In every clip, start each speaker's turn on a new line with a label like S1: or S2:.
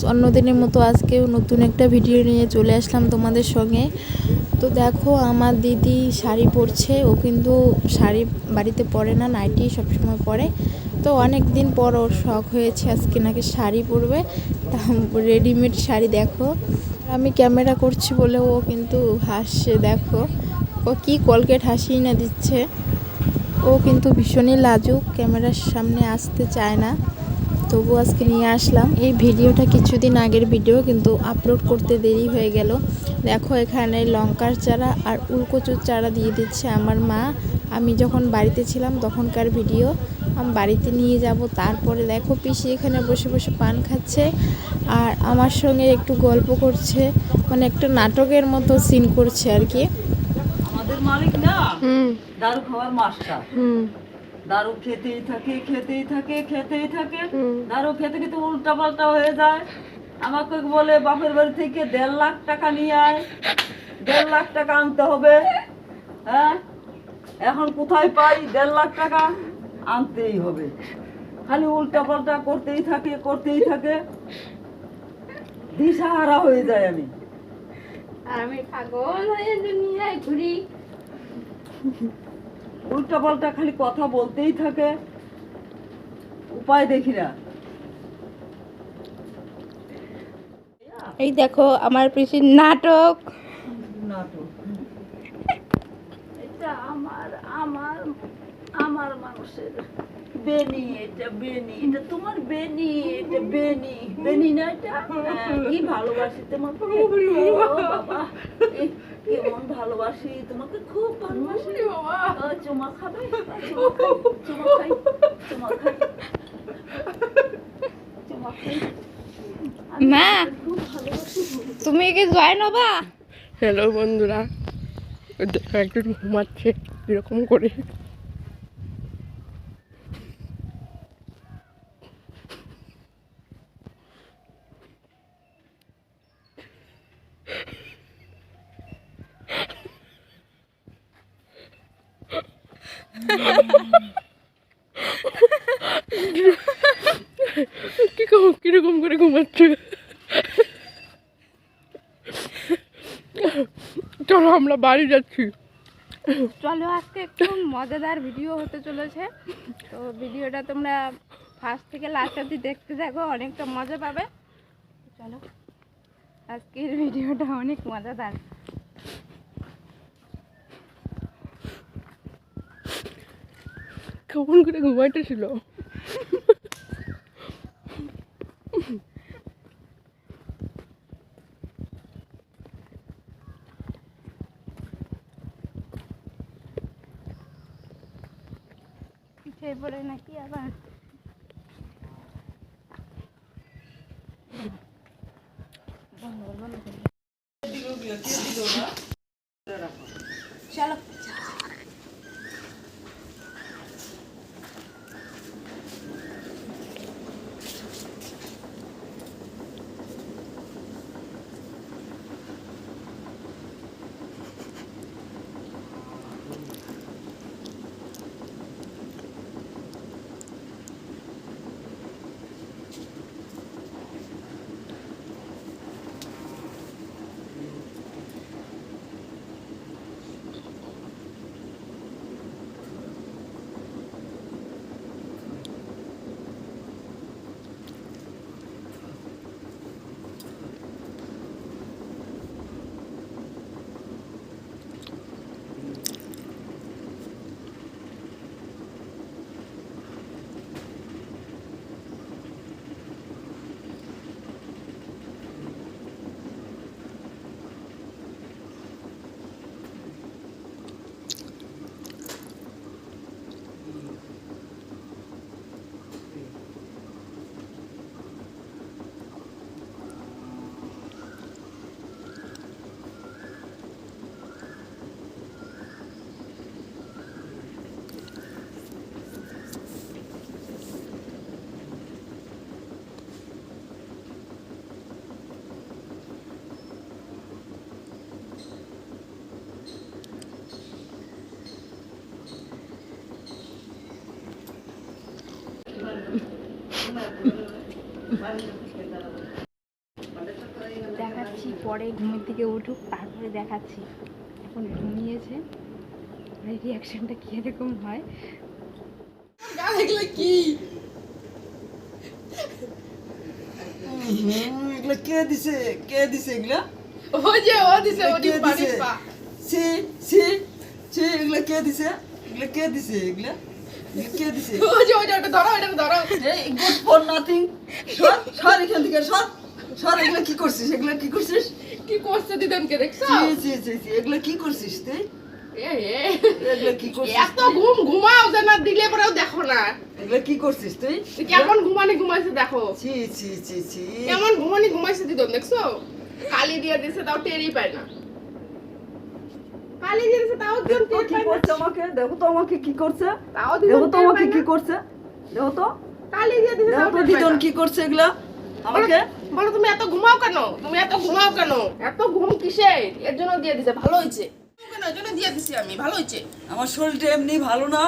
S1: Viewers অন্যদিনের মতো আজকেও নতুন একটা ভিডিও নিয়ে চলে আসলাম তোমাদের সঙ্গে। তো দেখো, আমার দিদি শাড়ি পরছে, ও কিন্তু শাড়ি বাড়িতে পরে না নাইটি সবসময় পরে। তো অনেক দিন পর ওর শখ হয়েছে আজকে নাকি শাড়ি পরবে। তা রেডিমেড শাড়ি দেখো। আমি ক্যামেরা করছি বলে ও কিন্তু হাসছে, দেখো। ও কি কলকেট হাসি না দিচ্ছে। ও কিন্তু ভীষণই লাজুক, ক্যামেরার সামনে আসতে চায় না। তবু আজকে নিয়ে আসলাম। এই ভিডিওটা কিছুদিন আগের ভিডিও কিন্তু আপলোড করতে দেরি হয়ে গেল। দেখো এখানে লঙ্কার চারা আর উলকচুর চারা দিয়ে দিচ্ছে আমার মা। আমি যখন বাড়িতে ছিলাম তখনকার ভিডিও আমি বাড়িতে নিয়ে যাব। তারপরে দেখো পিসি এখানে বসে বসে পান খাচ্ছে আর আমার সঙ্গে একটু গল্প করছে। মানে একটা নাটকের মতো সিন করছে আর কি।
S2: আমাদের মালিক না?
S1: হুম।
S2: দারু খাওয়ার মাস্টার।
S1: হুম।
S2: দারু খেতেই থাকে খেতেই থাকে খেতেই থাকে। দারু খেতে খেতে উল্টা পাল্টা হয়ে যায়। আমাকে বলে বাপের বাড়ি থেকে দেড় লাখ টাকা নিয়ে আয়। দেড় লাখ টাকা আনতে হবে। হ্যাঁ? এখন কোথায় পাই দেড় লাখ টাকা? আনতেই হবে। খালি উল্টা পাল্টা করতেই থাকে করতেই থাকে। দিশাহারা হয়ে যায় আমি।
S3: আমি পাগল হয়ে দুনিয়ায় ঘুরি।
S2: উল্টা পাল্টা খালি কথা বলতেই থাকে। উপায় দেখি না।
S3: এই দেখো আমার পিসির নাটক।
S2: নাটক। এটা আমার আমার আমার মানুষের বেনি এটা বেনি। এটা তোমার বেনি এটা বেনি। বেনি না এটা? হ্যাঁ, কি ভালোবাসি তোমাকে। বাবা। কেমন ভালোবাসি তোমাকে খুব ভালোবাসি। ও, চুমা খাবে চুমা খাই চুমা খাই চুমা খাই চুমা খাই
S3: মা তুমি কি জয়েন হবা
S4: হ্যালো বন্ধুরা। একটু দেখো ঘুমাচ্ছে এরকম করে। কি কম- কীরকম করে ঘুমাচ্ছে? চলো, আমরা বাড়ি যাচ্ছি।
S3: চলো, আজকে একটু মজাদার ভিডিও হতে চলেছে। তো ভিডিওটা তোমরা ফার্স্ট থেকে লাস্ট অবধি দেখতে থাকো, অনেকটা মজা পাবে। চলো, আজকের ভিডিওটা অনেক মজাদার।
S4: কেমন করে ঘুমাইতেছিল
S3: পিছিয়ে পড়ে নাকি আবার? দেখাচ্ছি পরে ঘুমের থেকে উঠুক তারপরে দেখাচ্ছি। এখন ঘুমিয়েছে। মানে রিয়াকশনটা কীরকম হয়?
S2: কি কে দিছে? কে দিছে এগুলা?
S4: ও যে ও দিছে ও দিছে?
S2: সে সে সে এগুলা কে দিছে? এগুলা কে দিছে? এগুলা? কে করছিস এগুলা কি করছিস
S4: কি দিদনকে দেখছ
S2: এগুলা কি করছিস তুই
S4: এত ঘুম ঘুমাও না দিলে পরেও দেখো না
S2: এগুলা কি করছিস তুই
S4: কেমন ঘুমানি ঘুমাইছে দেখো কেমন ঘুমানি ঘুমাইছে দিদন দেখছ কালি দিয়ে দিছে তাও টেরই পায় না কালি দিয়ে দিছে তাও টের
S2: কি করছে আমাকে দেখো তো আমাকে কি করছে?
S4: তাও
S2: দেখো তো আমাকে কি করছে? দেখো তো।
S4: কালি দিয়ে তাও
S2: তো
S4: না।
S2: কি করছে এগুলা? আমাকে?
S4: বলো- বলো তুমি এত ঘুমাও কেন? তুমি এত ঘুমাও কেন? এত ঘুম কিসে এর জন্য দিয়ে দিছে ভালো হয়েছে। কেন? এর জন্য দিয়ে দিছি আমি ভালো হয়েছে।
S2: আমার শরীরটা এমনি ভালো না।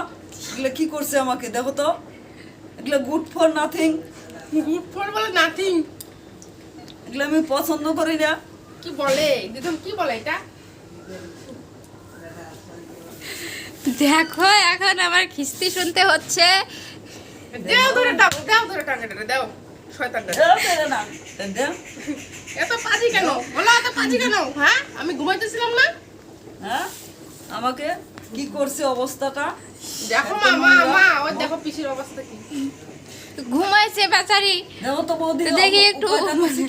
S2: এগুলা কি করছে আমাকে দেখো তো। এগুলা good for nothing
S4: good for বলে নাথিং
S2: এগুলো আমি পছন্দ করি না।
S4: কি বলে? দিদন কি বলে এটা?
S3: দেখো এখন আমার খিস্তি শুনতে হচ্ছে।
S4: দেও ধরে দেও ধরে টান এটা দেও শয়তানটা।
S2: দাও, দাও, না। দাও।
S4: এত পাজি কেন? বলো এত পাজি কেন? হ্যাঁ? আমি ঘুমাইতেছিলাম না?
S2: হ্যাঁ? আমাকে কি করছে অবস্থাটা?
S4: দেখো
S2: এত
S4: মা মা মা ওই দেখো পিসির অবস্থা কি।
S3: ঘুমাইছে বেচারি।
S2: দেখো তো বৌদি
S3: দেখি একটু।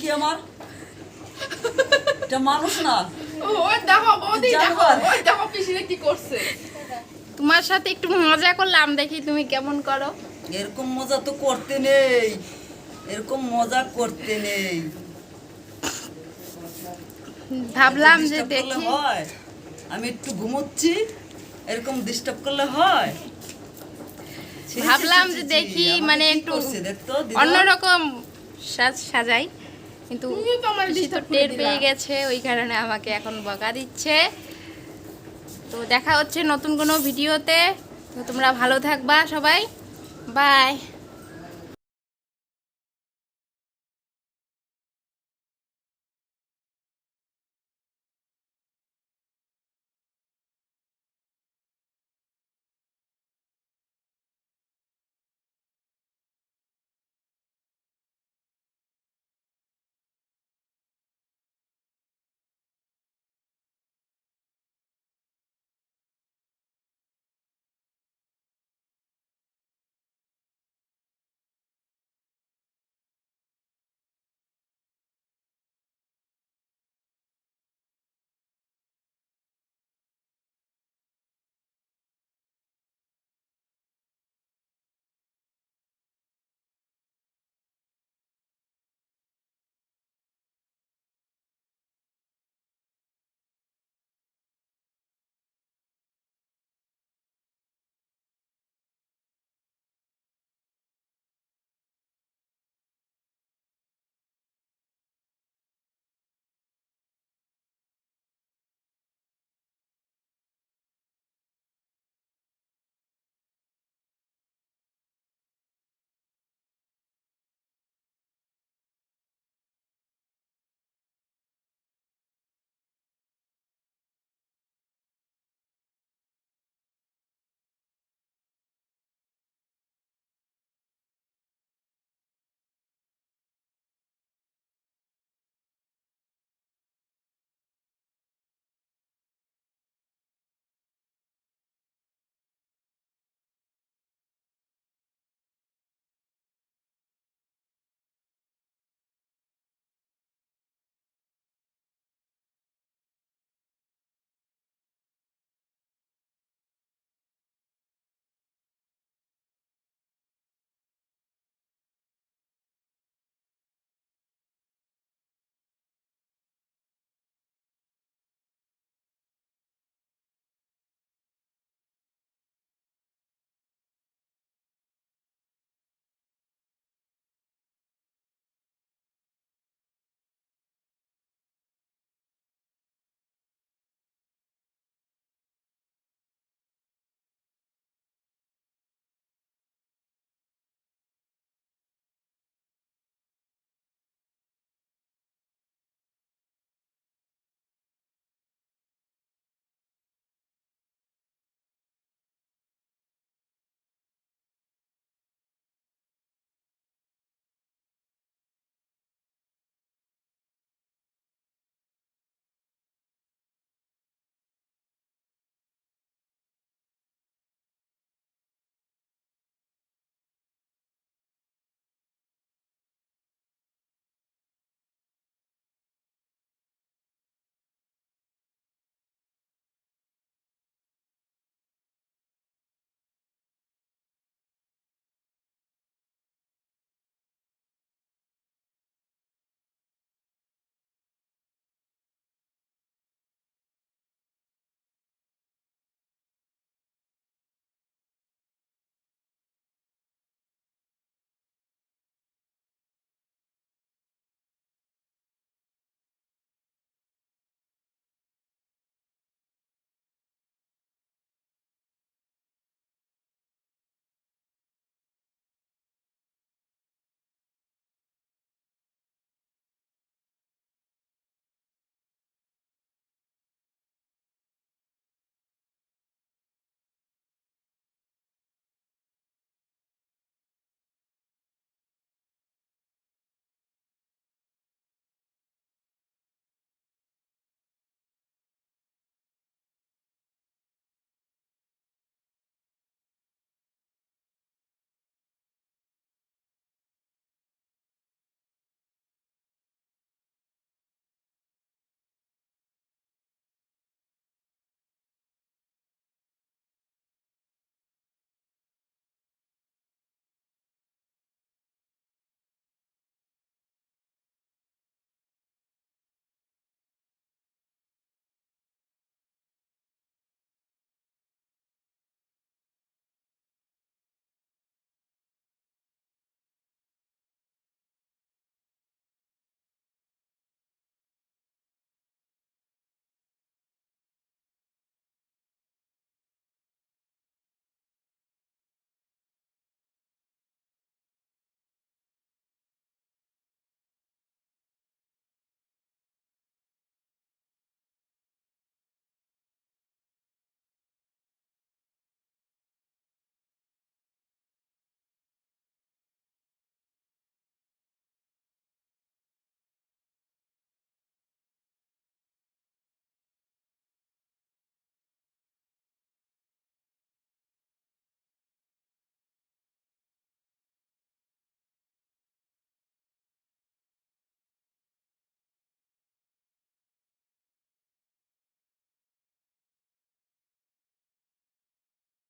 S2: কি আমার? এটা মানুষ না।
S4: ও, দেখো বৌদি দেখো
S2: জানোয়ার।
S4: দেখো পিসিরে কি করছে।
S3: তোমার সাথে একটু মজা করলাম দেখি তুমি কেমন করো।
S2: এরকম মজা তো করতে নেই। এরকম মজা করতে নেই।
S3: ভাবলাম যে দেখি।
S2: আমি একটু ঘুমোচ্ছি এরকম ডিস্টার্ব করলে হয়?
S3: ভাবলাম যে দেখি মানে একটু অন্যরকম সাজ সাজাই। কিন্তু টের পেয়ে গেছে ওই কারণে আমাকে এখন বকা দিচ্ছে। তো দেখা হচ্ছে নতুন কোনো ভিডিওতে। তো তোমরা ভালো থাকবা সবাই। বাই।